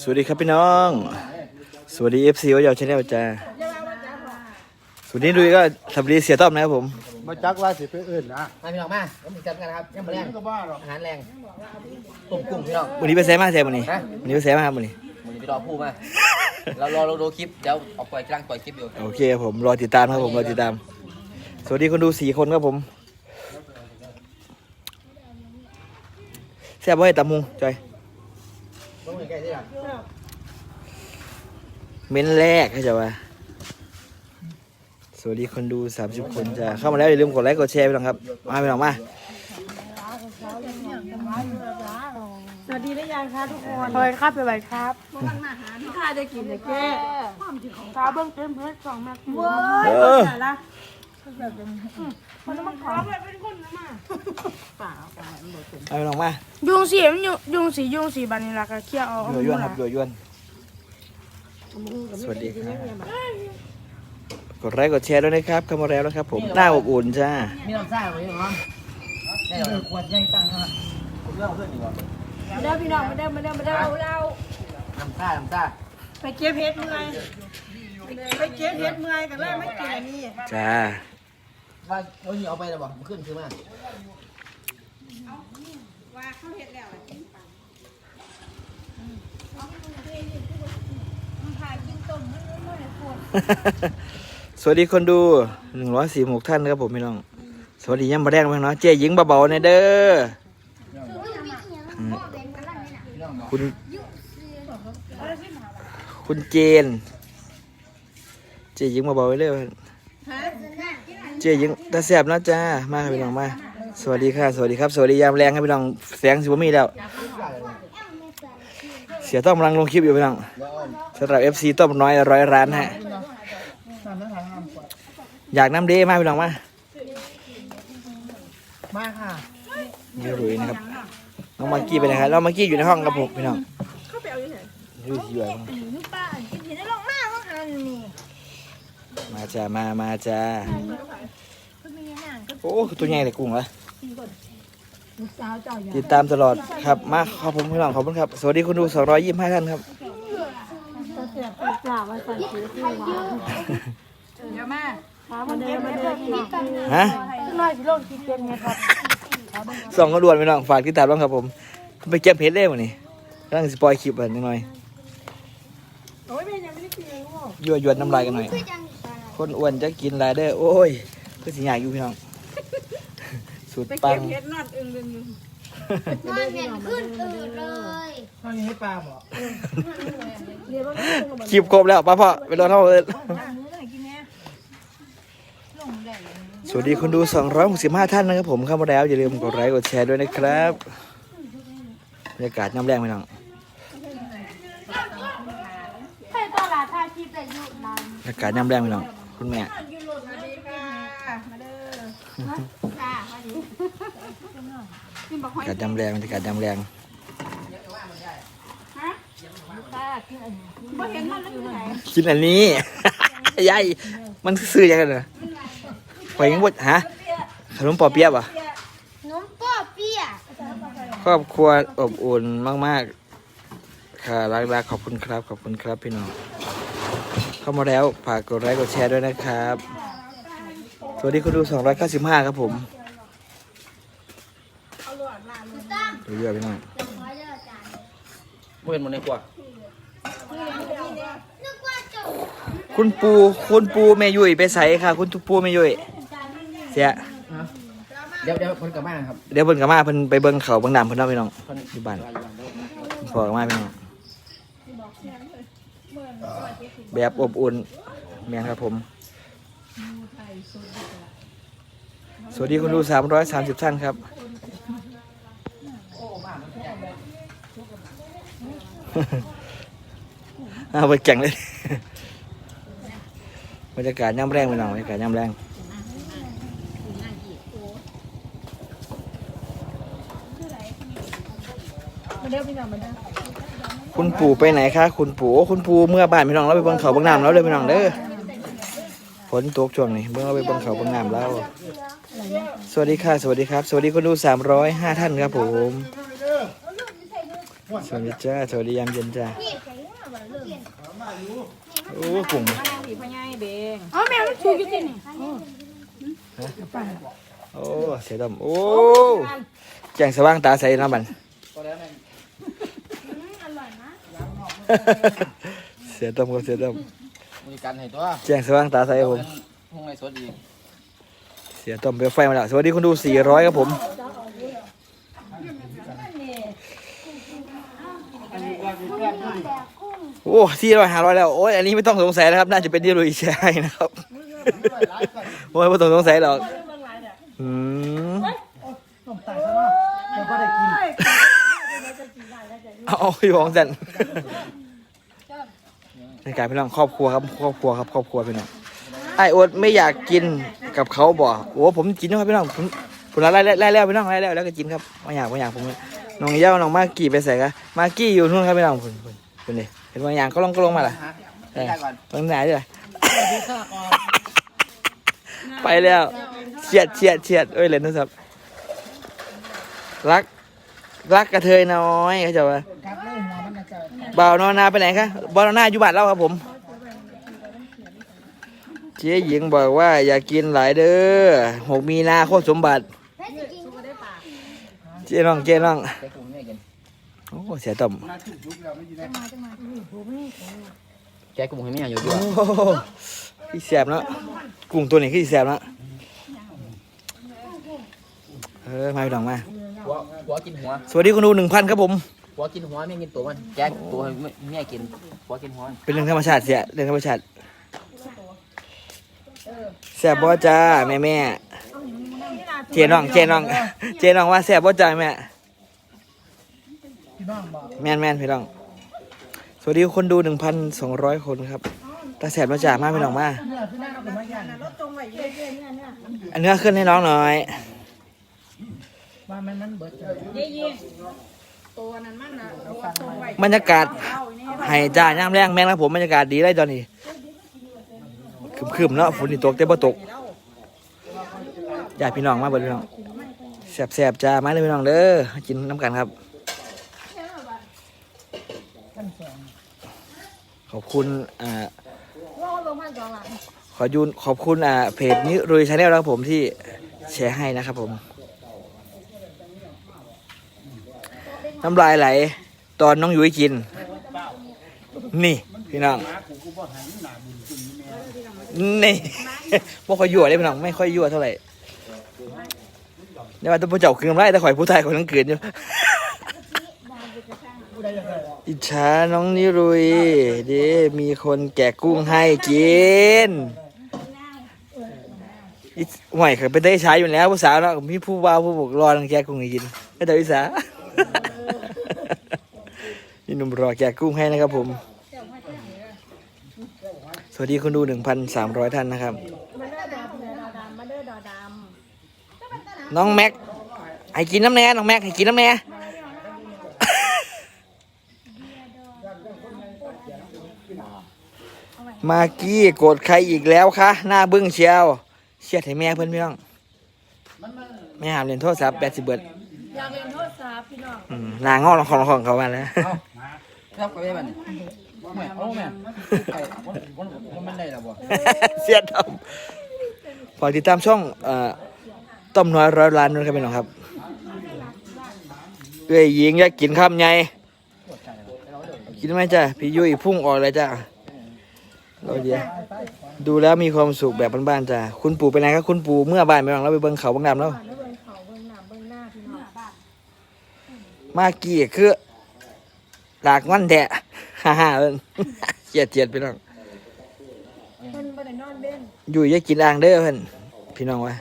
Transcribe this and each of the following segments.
สวัสดีครับพี่น้อง สวัสดีเอฟซีโอยาวชาแนลจ้าสวัสดีดุยก็สวัสดีเสียต้อมนะครับผมมาจักว่าสิไปเอื่นนะมาพี่น้องมาแล้วมีจัดกันนะครับยังมาแรงก็บ้าหรอกอาหารแรงตุ่มกุ้งพี่น้องวันนี้ไปแซ่มาแซ่วันนี้ฮะวันนี้ไปแซ่มาครับวันนี้มึงไปรอพูดมาเรารอเราดูคลิปเดี๋ยวเอาปล่อยกลางปล่อยคลิปอยู่โอเคครับผมรอติดตามครับผมรอติดตาม สวัสดีคนดูสี่คนครับผมแซ่บไว้ตำมุงจอย ต้องมีใกล้ที่ไหนเม้นแรกเข้าใจว่าสวัสดีคนดูสามสิบคนจ้าเข้ามาแล้วอย่าลืมกดไลค์กดแชร์ไปหน่อยครับ มาไปหน่อยมา สวัสดีหรือยังคะทุกคนเฮ้ยครับไปไหวครับข้าจะกินแต่แก้ข้าเบิ้งเต็มเพื่อสองแม็กเว้ยเออ แต่ละคนมันขอแบบเป็นคนมามาไปหน่อยมายุงสีมันยุงยุงสียุงสีบันนี่ละก็เคี่ยวเอายั่วยวนครับยั่วยวน สวัสดีครับ กดไลค์กดแชร์ด้วยนะครับเข้ามาแล้วนะครับ ผมหน้าอบอุ่นจ้า มีน้ำซ่าไหมน้องได้เราควรใช้ตั้งครับผมเล่าเพื่อนดีกว่ามาเด้อพี่น้องมาเด้อมาเด้อมาเด้อเราน้ำซ่าน้ำซ่าไปเก็บเห็ดเมื่อยไปเก็บเห็ดเมื่อยกันเลยไม่กินอันนี้จ้า ว่าวันนี้เอาไปแล้วบอกขึ้นคือมาสวัสดีคนดูหนึ่งร้อยสี่หกท่านครับผมพี่น้อง สวัสดีย่ำมาแดงพี่น้องเจ๊หญิงเบาๆเนี่ยเด้ออืมคุณ คุณเจน เจ๊หญิงเบาๆไว้เลย เจ๊หญิงตาแสบเนาะจ้ามาครับพี่น้องมา สวัสดีค่ะ สวัสดีครับ สวัสดียามแรงครับพี่น้องแสงสิบมีแล้ว เสียต้อมกำลังลงคลิปอยู่พี่น้องสำหรับ FC ต้อมน้อยร้อยร้านฮะ อยากน้ำเดมากพี่น้องมา มาค่ะนี่รุยนะครับ น้องมากกี้ไปนะครับน้องมากกี้อยู่ในห้องครับผมพี่น้องอยู่ที่อยู่ไหน มาจ้ามามาจ้าโอ้ตัวใหญ่เลยกุ้งเหรอติดตามตลอดครับมาขอบคุณพี่น้องขอบคุณครับ สวัสดีคุณดู225ท่านครับเดี๋ยวมามาเด้อมาเด้อกินกันฮะน้อยสิโลกกินเย็นไงครับสองกระดวนพี่น้องฝากติดตามบ้างครับผมไปเก็บเพชรเล่วันนี้กำลังสปอยคลิปอะนิดหน่อยโอ้ยแม่ยังไม่ได้กินเลยลูกยั่วยวนน้ำลายกันหน่อย คนอ้วนจะกินหลายเด้อโอ้ยคือสิอยากอยู่พี่น้อง สุดปังเฮ็ดนอดอึ้งลึงนอนเหม็นขึ้นอืดเลยข้าวนี้ให้ปลาบ่คลิปครบแล้วป้าพ่อไปรอเท่าเอิญสวัสดีคนดู 265 ท่านนะครับผมเข้ามาแล้ว อย่าลืมกดไลค์กดแชร์ด้วยนะครับบรรยากาศน้ำแรงพี่น้องไปตลาดท่าชีพแต่อยู่นานบรรยากาศน้ำแรงพี่น้อง คุณแม่จ้าวันนี้บรรยากาศน้ำแรงบรรยากาศน้ำแรงบ่เห็นมันเลยไหนกินอันนี้ ยายมันซื้อยังไงเนอะไปยังบดฮะ ขนมปอเปี๊ยะป่ะนมป้อเปียกครอบครัวอบอุ่นมาก ๆ ค่ะรักรักๆขอบคุณครับ ขอบคุณครับพี่น้อง เข้ามาแล้วฝากกดไลค์กดแชร์ด้วยนะครับ สวัสดีคุณดู 295 ครับผมดูเยอะพี่น้องไม่เป็นหมดในครัวนึกว่าจบคุณปูคุณปูแม่ยุ้ยไปใส่ค่ะ คุณปูแม่ยุ้ยเสียเดี๋ยวเดี๋ยวคนกลับบ้านครับ เดี๋ยวเพิ่นกลับมาเพิ่นไปเบิ่งเขาเบิ่งน้ำเพิ่นเนาะพี่น้องคนอยู่บ้านอยู่บ้านเดี๋ยวพอกลับมาพี่น้อง แบบอบอุ่นแมนครับผม สวัสดีคุณดู330ท่านครับ เอาไปแข่งเลยบรรยากาศย่ำแรงไปหน่อยบรรยากาศย่ำแรงมาเด้อพี่น้องมาเด้อ คุณปู่ไปไหนคะคุณปู่โอ้คุณปู่เมื่อบ้านพี่น้องเราไปเบิ่งเขาเบิ่งน้ำแล้วเลยพี่น้องเด้อฝนตกช่วงนี้เบิ่งเราไปเบิ่งเขาเบิ่งน้ำแล้ว สวัสดีค่ะ สวัสดีครับ สวัสดีคนดู305ท่านครับผมสวัสดีจ้าสวัสดียามเย็นจ้านี่ใส่หัวบ่เรื่องโอ้กลุ่มอ๋อแม่มันชูอยู่ที่นี่โอ้เสียดำโอ้แจ้งสว่างตาใสนะบัน เสียดำก็เสียดมีกันให้ตัวำแจ้งสว่างตาใสครับผม พุ่งในสดอีกเสียต้มเปลวไฟมาแล้วสวัสดีคุณดู 400 ครับผม โอ้ที่ร้อยห้าร้อยแล้ว โอ้ยอันนี้ไม่ต้องสงสัยนะครับ น่าจะเป็นที่ลุยแช่นะครับ โอ้ยไม่ต้องสงสัยหรอกอืมเดี๋ยวก็ได้กิน เอาพี่ของสันในการพี่น้องครอบครัวครับครอบครัวครับครอบครัวพี่น้องไอโอ๊ตไม่อยากกินกับเขาบ่โอ้ผมกินนะครับพี่น้องผมผมไล่ไล่ไล่แล้วพี่น้องไล่แล้วแล้วก็กินครับไม่อยากไม่อยากผมน้องเย้าน้องมากกี้ไปใส่กันมากกี้อยู่นู่นครับพี่น้องคุณคุณคุณนี่เห็นบางอย่างก็ลงก็ลงมาล่ะได้ก่อตรงไหนด้วยไปแล้วเฉียดเฉียดเฉียดเอ้ยเลยนะครับรักรักกระเทยน้อยเขาจะ ว่าบ่าวนอนนาไปไหนคะบ่าวนอนนาอยู่บ้านเราครับผม เจ๊หญิงบอกว่าอย่ากินหลายเด้อหกมีนาโคตรสมบัติแม่สิกินเจ๊น้องเจ๊น้องแกกุ้งไม่กินโอ้เสียต่อมแกกุ้งให้ไม่อยากอยู่ด้โอ้วยโหพี่แสบเนาะกุ้งตัวนี้คือแสบเนาะเออมาพี่น้องมาหัวหัวกินหัว สวัสดีคุณดูหนึ่งพันครับผม หัวกินหัวไม่กินตัวมันแกตัวให้แม่กินหัวกินหัวเป็นเรื่องธรรมชาติเสียเรื่องธรรมชาติแสบบ่จ้าแม่แม่เจน้องเจน้องเจน้องว่าแสบบ่จ้าแม่พี่น้องบอกแม่นแม่นพี่น้อง สวัสดีคนดูหนึ่งพันสองร้อยคนครับตาแสบมาจ่ามาพี่น้องมาเนี่ยพี่น้องก็มาย่างอันเนื้อขึ้นให้น้องหน่อยว่ามันมันเบิด จ้ะบรรยากาศให้จ่าย่ามแรงแม่งครับผมบรรยากาศดีเลยตอนนี้คืมๆเนาะฝนนี่ตกแต่บ่ตกญาติพี่น้องมาเบิดพี่น้องแสบๆจ้ามาเลยพี่น้องเด้อกินน้ำกันครับ ขอบคุณอ่าขอยูนขอบคุณอ่าเพจนี้รุยชาแนลนะครับผมที่แชร์ให้นะครับผม น้ำลายไหล ตอนน้องยุ้ยกิน นี่พี่น้อง นี่บ่ค่อยยั่วเลยพี่น้องไม่ค่อยยั่วเท่าไหร่เนี่ยว่าต้องผู้เจ้าคืนน้ำลายแต่ข่อยผู้ชายคนนั้นเกินอยู่อิจฉาน้องนิรุยเด้มีคนแกะกุ้งให้กินห่วยเคยไปได้ใช้อยู่แล้วผู้สาวเนาะมีผู้บ่าวผู้บอกรอนังแกะกุ้งให้กินก็แต่วิสา นี่หนุ่มรอแกะกุ้งให้นะครับผม สวัสดีคนดู1,300ท่านนะครับน้องแม็กให้กินน้ำแน่น้องแม็กให้กินน้ำแน่มากกี้โกรธใครอีกแล้วคะหน้าบึ้งเชียว เชียดให้แม่เพื่อนพี่น้องแม่หามเรียนโทรศัพท์แปดสิบเบิดอยากเรียนโทษสาพี่น้อง อืมหนางอลองของของเขามาแล้ว รับกับแม่มันแม่โอ้แม่ไอ้คนคนคนมันได้หรอบ่เสียดำฝากติดตามช่องเอ่อต้มน้อยร้อยล้านด้วยครับพี่น้องครับเอ้ยหญิงอยากกินข้ามไงกินไหมจ้ะพี่ยุ้ยพุ่งออกเลยจ้ะเราเดียวดูแล้วมีความสุขแบบบ้านๆจ้ะคุณปู่เป็นไงครับคุณปู่เมื่อบ้านไปบ้างเราไปเบิ่งเขาเบางดำแล้วมากกี้คือ หลากมันแทะฮ่าฮ่าเอิ้นเจียดเจียดพี่น้องเพิ่นบ่ได้นอนเล่นอยู่อยากกินอ่างเด้อเพิ่นพี่น้องว่า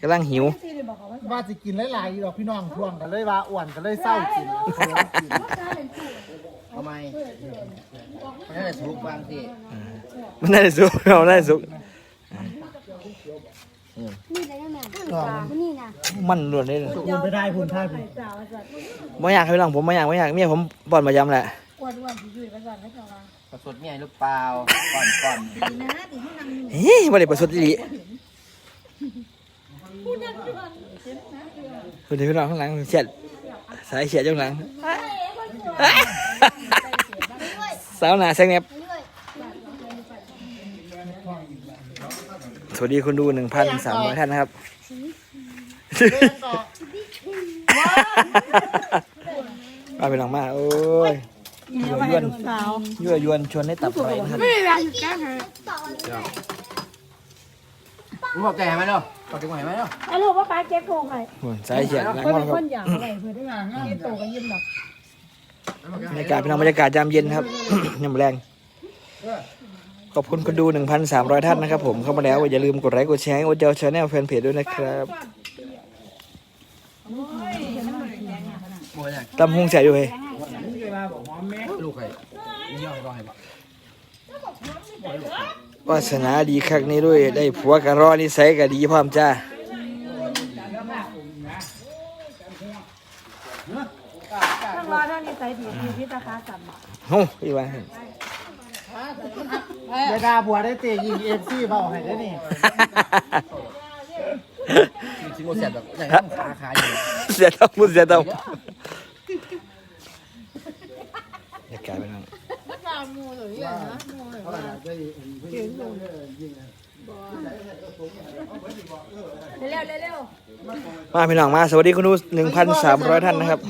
กํลังหิว ที่ได้บอกเขาว่าว่าจะกินหลายๆอยู่ดอกพี่น้องทวงกันเลยว่าอ้วนกันเลยเศร้ากินเขินกินทำไมมันได้ถูกบางทีมันได้สุกเราได้สุก นี่อะไรนะแม่ก่อนนี่นะมันล้วนเลยเลยคุณไปได้คุณท่าคุณสาวว่าสัตว์บ่อยากให้พี่น้องผมบ่อยากบ่อยากเมียผมบ่อนประจำแหละอ้วนๆสิอยู่ว่าสัตว์ให้เขาว่าประสดเมียหรือเปล่าก่อนก่อนเฮ้ยบ่ได้ประสดอีหลีคุณพี่น้องข้างหลังเฉียดสายเฉียดอยู่ข้างหลังสาวหนาแซงเนบ ไปด้วย สวัสดีคนดูหนึ่งพันสามร้อยท่านนะครับ มาเป็นหลังมาโอ้ยยั่วยวนยั่วยวนชวนให้ตับไฟนะครับไม่ได้อยู่แก้หาต่อเลยมึงบอกแกไหมเนาะบอกแกไหมเนาะไอ้ลูกว่าป้าเก็บโคงไงโอ้ยสายเฉียดนะเพื่คนคนอยากอะไรเพื่อนได้งานเก็บโตกันยิ้มดอกบรรยากาศพี่น้องบรรยากาศยามเย็นครับยามแรง ขอบคุณคนดู 1,300 ท่านนะครับผมเข้ามาแล้วอย่าลืมกดไลค์กดแชร์ให้โอเจลชาแนลแฟนเพจด้วยนะครับโมยยังตำฮงเสียอยู่เฮ้ยลูกใครย่องก็ให้วาสนาดีคักนี้ด้วย ได้ผัวกะรอนิสัยกะดีพร้อมจ้าทั้งรอทั้งนี้ใส่ดีดีพิตาคาสัมโอ้ยว่าเดี๋ ยวดาบัวได้เตะยิงเอฟซีเบาให้ได้นี่ชิโมเสร็จแบบอย่างนี้ขาขาอยู่เสียต้องมุดเสียต้องบรรยากาศพี่น้องเร็วเร็วเร็วมาพี่น้องมา สวัสดีคุณดู1,300ท่านนะครับ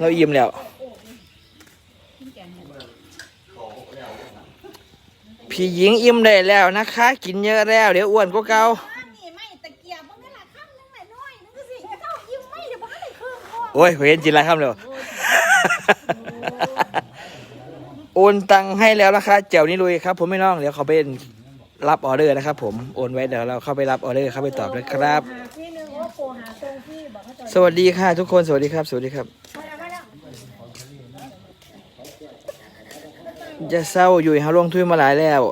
เราอิ่มแล้ว พี่หญิงอิ่มได้แล้วนะคะ กินเยอะแล้ว เดี๋ยวอ้วนกว่าเก่านี่ไม่ตะเกียบมันก็ละข้ามนึงหน่อยน้อยนึงก็สิเจ้ายิ้มไม่เดี๋ยวบ้านเลยครึ่งพ่อโอ้ยเห็นจินไรครับเร็วโอนตังค์ให้แล้วนะคะเจ๋วนี่ลุยครับ ผมไม่น้องเดี๋ยวเขาไปรับออเดอร์นะครับ ผมโอนไว้เดี๋ยวเราเข้าไปรับออเดอร์เข้าไปตอบนะครับหาที่นึงโอ้โหหาตรงที่บอกเขาจะสวัสดีค่ะทุกคนสวัสดีครับ สวัสดีครับ มาแล้วมาแล้ว จะเศร้าอยู่เขาลงทุนมาหลายแล้ว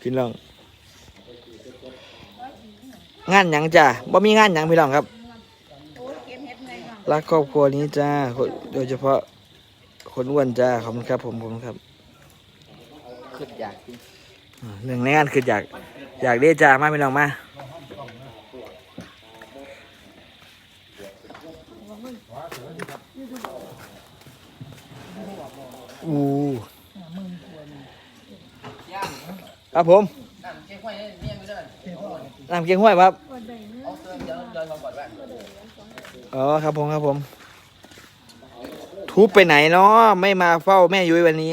พี่น้อง งานหยังจ้ะบ่มีงานหยังพี่น้องครับ รักครอบครัวนี้จ้าคนโดยเฉพาะคนอ้วนจ้าขอบคุณครับ ผมผมครับขึ้นอยากกินอ่าหนึ่งในงานคืออยาก อยากได้จ้ามาพี่น้องมา อู้ครับผมนั่นเจ๊กไว้เนี่ยไม่ได้น้ำเกียงห้วยครับเอาเติมเดี๋ยวเดินก่อนก่อนว่าอ๋อครับผมครับผมทุบไปไหนเนาะไม่มาเฝ้าแม่ยุ้ยวันนี้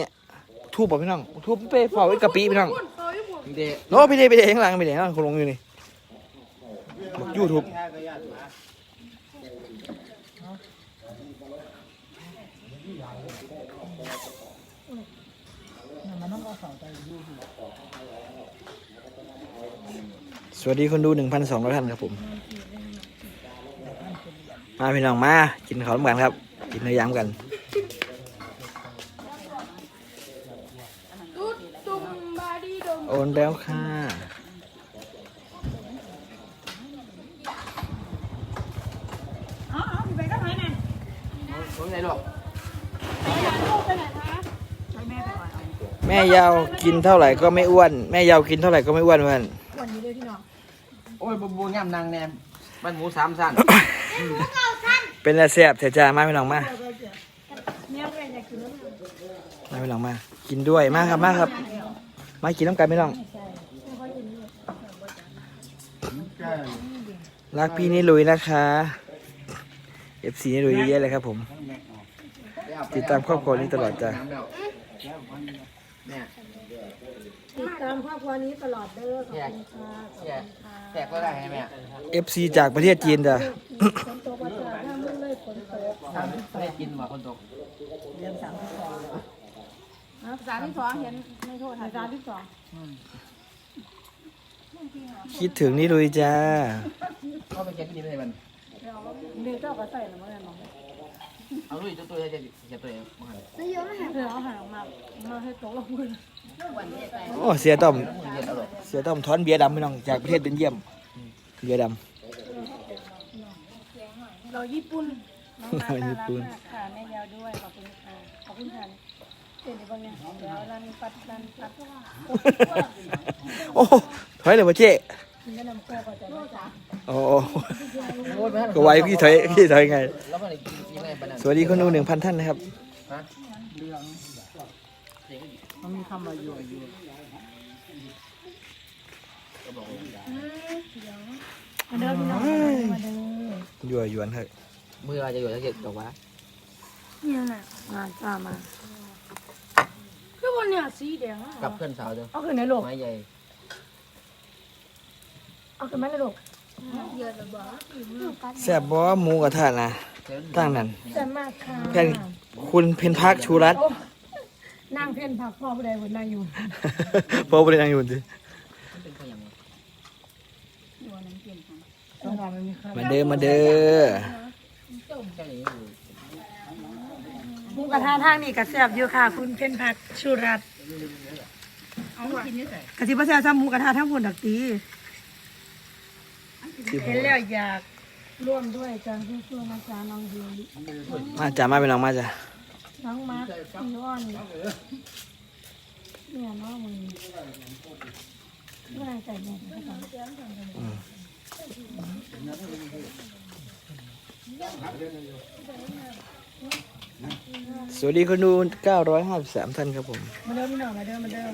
ทุบบอกพี่น้องทุบไปเฝ้าไว้กะปิพี่น้องเด็กโน้พี่เดพี่เดข้างหลังพี่เดข้างหลังคนลงอยู่นี่ยูทูบ สวัสดีคนดูหนึ่งพันสองร้อยท่านครับผม มาพี่น้องมากินข้าวร่วมกันครับ กินเนื้อย่างกันตุ๊ดตุ้มบาดีดมโอนแล้วค่ะ ม่ยาวกินเท่าไหร่ก็ไม่อ้วน แม่ยาวกินเท่าไหร่ก็ไม่อ้วนเพื่อนวันนี้เลยพี่น้องโอ้ยบูบูงามนางแนมบ้านหมูสามสั้นเป็นอะไรแซ่บเถอะจ้ามาพี่น้องมาเนี่ยแม่อยากกินแล้วมาพี่น้องมา กินด้วยมาครับมาครับ มากินน้ำกันพี่น้องรักพี่นี่ลุยนะคะ FC นี่ลุยเยอะๆเลยครับผม ติดตามครอบครัวนี้ตลอดจ้ะ แม่ ติดตาม ครอบครัวนี้ตลอดเด้อขอบคุณค่ะแกแตกก็ได้ไงแม่ FC จากประเทศจีนจ้ะฝนตกมาจากถ้ามึงเลยฝนตกไม่ได้กินหมาคนตกสามที่สองเห็นไม่โทษสามที่สองคิดถึงนี่ลุยจ้าเขาไปเก็บกินอะไรมันเดี๋ยวเจ้าก็ใส่หรือไม่หรอกเอาลุยตัวตัวจะจะตัวเองมาไม่เยอะไม่หายเดี๋ยวเอาหางมามาให้ตกลงพื้น โอ้เสียต้อมเย็นเอาเลยเสียต้อมถอนเบียร์ดำพี่น้องจากประเทศเบนเยียมเบียร์ดเราญี่ปุ่นน้องมาน่ารักมากค่ะแม่ยาวด้วยขอบคุณค่ะขอบคุณค่ะเดี๋ยวบางอย่างเดี๋ยวรันปัดรันปัดำโอ้ถอยเลยพ่อเจ๊กินก็นำโคก็จะได้จ้ะโอ้โหก็ไว้พี่ถอยพี่ถอยไงแล้วมันกินยังไงปะนั่นสวัสดีคนดูหนึ่งพันท่านนะครับฮะ มันมีคำว่าอยู่อยู่มาเด้อพี่น้องมาเด้อยั่วยวนเฮ้ยมือเราจะอยู่ถ้าเกิดดอกว่าเนี่ยน่ะมาจ้ามาคือวันเนี่ยสีแดงอะกับเพื่อนสาวเด้อเอาขึ้นในโลกไม้ใหญ่เอาขึ้นไหมาในโลกแซ่บบ่หมูกระทะนะตั้งนั้นแต่บมากค่ะแผ่นคุณเพนพักชูรัตน์ นั่งเพ่นผักพ่อผู้ใดคนนั่งอยู่พอบ่ได้นั่งอยู่ดิเป็นคนยังไงต้องการมันมีคำมาเด้อมาเด้อแค่นี้อยู่หมูกระทะทางนี่กระแซบอยู่ค่ะ คุณเพ่นผักชูรัตน์กะทิบะแซบซ้ำหมูกระทะทั้งผลดักตีเห็นแล้วอยากร่วมด้วยจังช่วยๆนะจ๊ะน้องดีมาจ้ามาเป็นน้องมาจ้า น้องมาร์คพี่อ้อนเนี่ยน้องมึงไม่ได้ใส่แมสนะคะสวัสดีคนดู 953 ท่านครับผม มาเดิมพี่น้องมาเดิมมาเดิม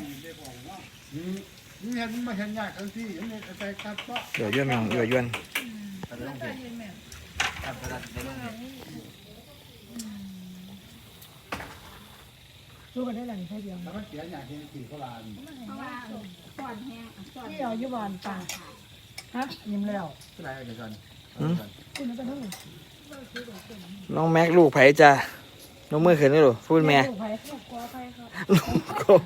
นี่เห็นมาเห็นยากทั้งที่เห็นใส่กัดปะเดี๋ยวย้วนน้องเดี๋ยวย้วน รู้กันได้หลังแค่เดียวแล้วมันเสียอยากเห็นขี่เขาลานที่เอายุบานป่าฮะยิ้มแล้วขึ้นไรเดี๋ยวก่อนคุณนั่นเป็นเท่าไหร่น้องแม็กลูกไผจ้าน้องมือเขินนี่หรอพูดแม่ลูกไผ่ขอไผ่ครับลูกกบ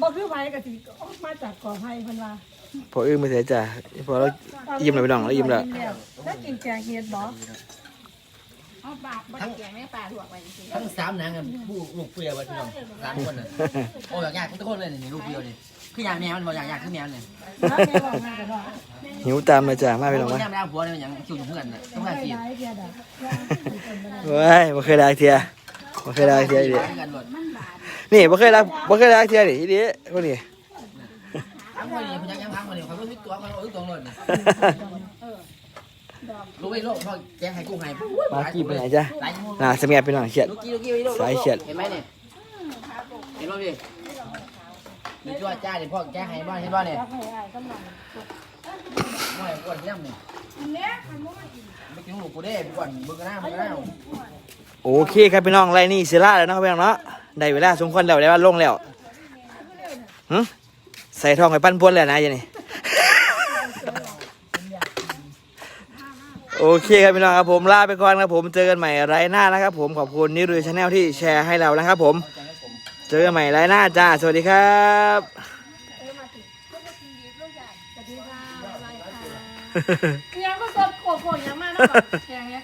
บอกคือไผ่กะทิออกมาจากก่อไผ่เพิ่นว่าพออื้อไม่เสียจ้าพอเรายิ้มเลยพี่น้องเรายิ้มแล้วถ้ากินแกงเห็ดบ่ เอาปากบ่ได้แกงแม่ปลาถั่วไปจริงทั้งสามนางกันผู้ลูกเปรี้ยวพี่น้องสามคนน่ะโอ้อยากยากทุกคนเลยนี่ลูกเปรี้ยวนี่คือยากแมวมันบอกอยากยากคือแมวเนี่ยแล้วแม่บอกมาแต่ว่าหิวตามเลยจ้ามาพี่น้องมัมานยากไม่ได้ผัวเนี่ยอย่างคิวอยู่เพื่อนน่ะต้องไม่การกินได้เพียดอะเว้ยบ่เคยได้เทียบ่เคยได้เทียดิกันหมดนี่บ่เคยได้บ่เคยได้เทียดิอีดิคนนี้ ทั้งคนนี้พยักยังทั้งคนนี้เขาก็วิตัวเขาอึ้งตัวเล ยลูกไอ้ลูกพ่อแกให้กูให้มากี้ไปไหนจ้าหลายชั่วโมงน่าสมัยพี่น้องเครียด ลูกกี้ลูกกี้ลูกสายเฉียด เห็นไหมเนี่ยเห็นป่ะพี่มีจ้าจ้าเดี๋ยวพ่อแกให้บ้านเห็นป่ะเนี่ยไม่ปวดเยี่ยมเนี่ยไม่กินลูกกูได้ปวดบึ้งหน้าบึ้งหน้าโอเคครับพี่น้องไรนี่เสียล่าแล้วเนาะพี่น้องเนาะได้เวลาสมควรแล้วได้ว่าลงแล้วหึใส่ทองไปปั้นพวนแล้วนะยันี่ โอเคครับพี่น้องครับผมลาไปก่อนครับผมเจอกันใหม่ไรหน้านะครับผมขอบคุณนิรุยชาแนลที่แชร์ให้เรานะครับผม เจอกันใหม่ไรหน้าจ้า สวัสดีครับยังก็สดโขกโขกยังมากนะแบบแกงเนี้ย